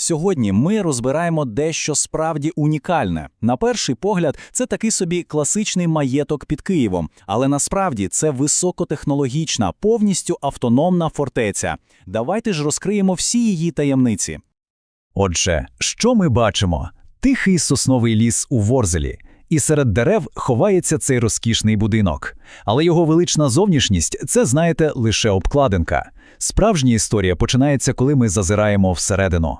Сьогодні ми розбираємо дещо справді унікальне. На перший погляд, це такий собі класичний маєток під Києвом, але насправді це високотехнологічна, повністю автономна фортеця. Давайте ж розкриємо всі її таємниці. Отже, що ми бачимо? Тихий сосновий ліс у Ворзелі. І серед дерев ховається цей розкішний будинок. Але його велична зовнішність це, знаєте, лише обкладинка. Справжня історія починається, коли ми зазираємо всередину.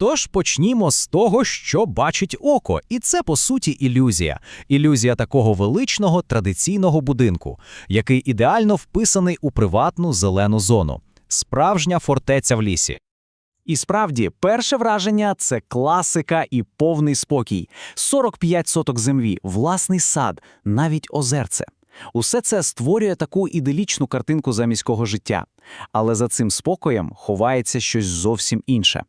Тож почнімо з того, що бачить око, і це по суті ілюзія. Ілюзія такого величного традиційного будинку, який ідеально вписаний у приватну зелену зону. Справжня фортеця в лісі. І справді, перше враження це класика і повний спокій. 45 соток землі, власний сад, навіть озерце. Усе це створює таку іделічну картинку заміського життя. Але за цим спокоєм ховається щось зовсім інше.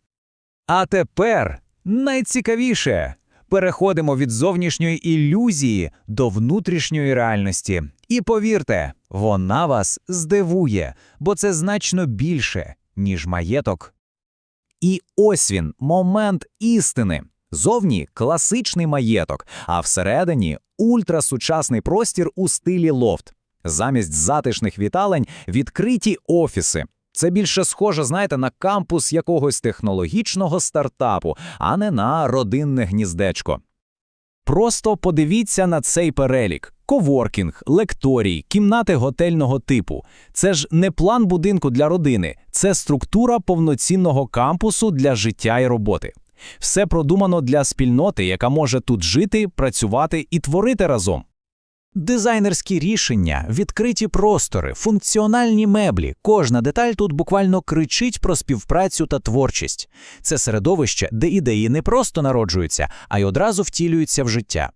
А тепер найцікавіше. Переходимо від зовнішньої ілюзії до внутрішньої реальності. І повірте, вона вас здивує, бо це значно більше, ніж маєток. І ось він, момент істини. Зовні класичний маєток, а всередині ультрасучасний простір у стилі лофт. Замість затишних віталень відкриті офіси. Це більше схоже, знаєте, на кампус якогось технологічного стартапу, а не на родинне гніздечко. Просто подивіться на цей перелік: коворкінг, лекторій, кімнати готельного типу. Це ж не план будинку для родини, це структура повноцінного кампусу для життя і роботи. Все продумано для спільноти, яка може тут жити, працювати і творити разом. Дизайнерські рішення, відкриті простори, функціональні меблі. Кожна деталь тут буквально кричить про співпрацю та творчість. Це середовище, де ідеї не просто народжуються, а й одразу втілюються в життя.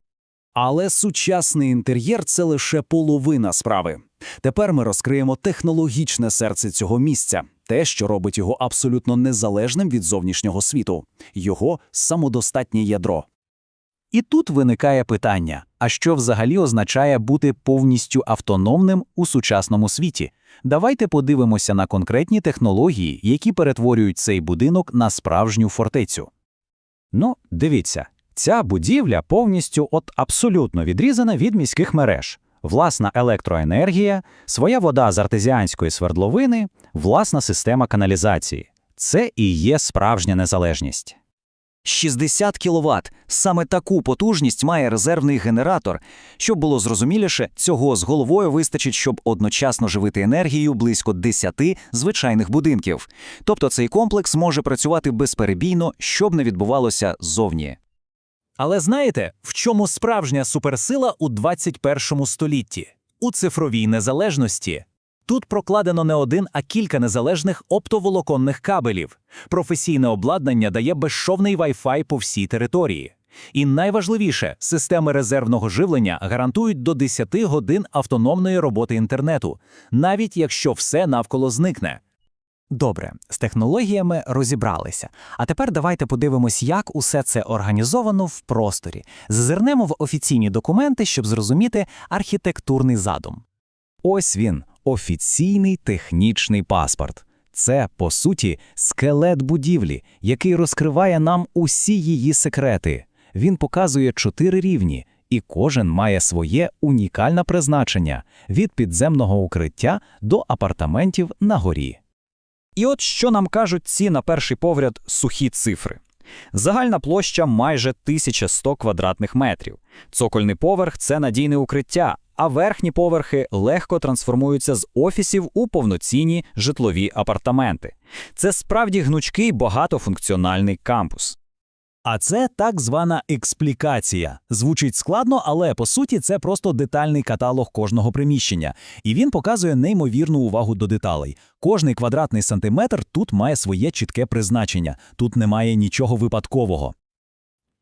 Але сучасний інтер'єр це лише половина справи. Тепер ми розкриємо технологічне серце цього місця, те, що робить його абсолютно незалежним від зовнішнього світу, його самодостатнє ядро. І тут виникає питання: а що взагалі означає бути повністю автономним у сучасному світі? Давайте подивимося на конкретні технології, які перетворюють цей будинок на справжню фортецю. Ну, дивіться, ця будівля повністю от абсолютно відрізана від міських мереж. Власна електроенергія, своя вода з артезіанської свердловини, власна система каналізації. Це і є справжня незалежність. 60 кВт. Саме таку потужність має резервний генератор. Щоб було зрозуміліше, цього з головою вистачить, щоб одночасно живити енергію близько 10 звичайних будинків. Тобто цей комплекс може працювати безперебійно, щоб не відбувалося ззовні. Але знаєте, в чому справжня суперсила у 21 столітті? У цифровій незалежності. Тут прокладено не один, а кілька незалежних оптоволоконних кабелів. Професійне обладнання дає безшовний Wi-Fi по всій території. І найважливіше, системи резервного живлення гарантують до 10 годин автономної роботи інтернету, навіть якщо все навколо зникне. Добре, з технологіями розібралися. А тепер давайте подивимось, як усе це організовано в просторі. Зазирнемо в офіційні документи, щоб зрозуміти архітектурний задум. Ось він, офіційний технічний паспорт. Це, по суті, скелет будівлі, який розкриває нам усі її секрети. Він показує чотири рівні, і кожен має своє унікальне призначення від підземного укриття до апартаментів на горі. І от що нам кажуть ці на перший погляд сухі цифри. Загальна площа майже 1100 квадратних метрів. Цокольний поверх це надійне укриття, а верхні поверхи легко трансформуються з офісів у повноцінні житлові апартаменти. Це справді гнучкий багатофункціональний кампус. А це так звана експлікація. Звучить складно, але по суті це просто детальний каталог кожного приміщення, і він показує неймовірну увагу до деталей. Кожний квадратний сантиметр тут має своє чітке призначення, тут немає нічого випадкового.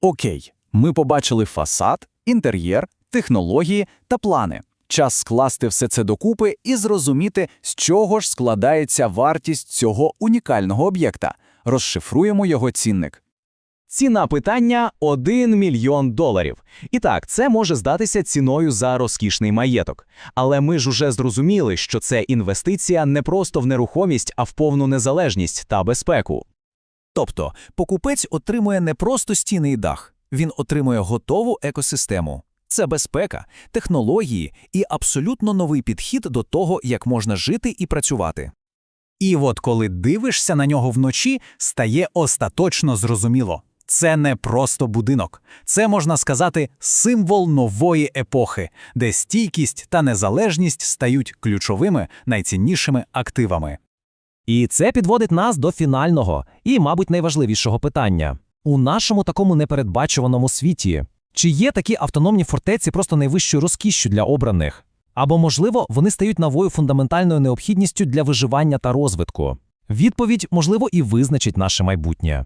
Окей, ми побачили фасад, інтер'єр, технології та плани. Час скласти все це докупи і зрозуміти, з чого ж складається вартість цього унікального об'єкта. Розшифруємо його цінник. Ціна питання 1 мільйон доларів. І так, це може здатися ціною за розкішний маєток. Але ми ж уже зрозуміли, що це інвестиція не просто в нерухомість, а в повну незалежність та безпеку. Тобто, покупець отримує не просто стіни і дах, він отримує готову екосистему. Це безпека, технології і абсолютно новий підхід до того, як можна жити і працювати. І от коли дивишся на нього вночі, стає остаточно зрозуміло. Це не просто будинок. Це, можна сказати, символ нової епохи, де стійкість та незалежність стають ключовими, найціннішими активами. І це підводить нас до фінального і, мабуть, найважливішого питання. У нашому такому непередбачуваному світі, чи є такі автономні фортеці просто найвищою розкішшю для обраних? Або, можливо, вони стають новою фундаментальною необхідністю для виживання та розвитку? Відповідь, можливо, і визначить наше майбутнє.